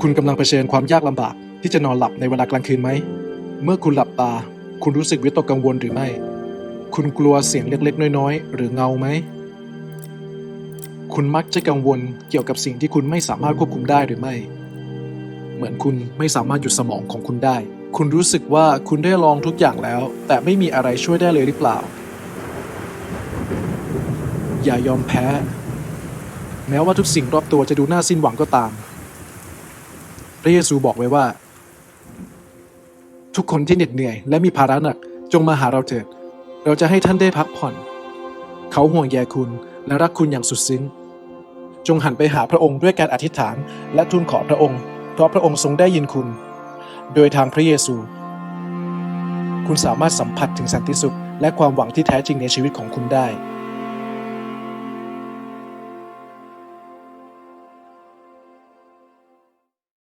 คุณกำลังเผชิญความยากลำบากที่จะนอนหลับในเวลากลางคืนไหม เมื่อคุณหลับตา คุณรู้สึกวิตกกังวลหรือไม่ คุณกลัวเสียงเล็กๆ น้อยๆ หรือเงาไหม คุณมักจะกังวลเกี่ยวกับสิ่งที่คุณไม่สามารถควบคุมได้หรือไม่ เหมือนคุณไม่สามารถหยุดสมองของคุณได้ คุณรู้สึกว่าคุณได้ลองทุกอย่างแล้ว แต่ไม่มีอะไรช่วยได้เลยหรือเปล่า อย่ายอมแพ้ แม้ว่าทุกสิ่งรอบตัวจะดูน่าสิ้นหวังก็ตาม ระเยซูบอกไว้ว่า ทุกคนที่เหน็ดเหนื่อย และมีภาระหนักจงมาหาเราเถิด เราจะให้ท่านได้พักผ่อน เขาห่วงใยคุณและรักคุณอย่างสุดสิ้นจงหันไปหาพระองค์ด้วยการอธิษฐานและทูลขอพระองค์ เพราะพระองค์ทรงได้ยินคุณ โดยทางพระเยซู คุณสามารถสัมผัสถึงสันติสุขและความหวังที่แท้จริงในชีวิตของคุณได้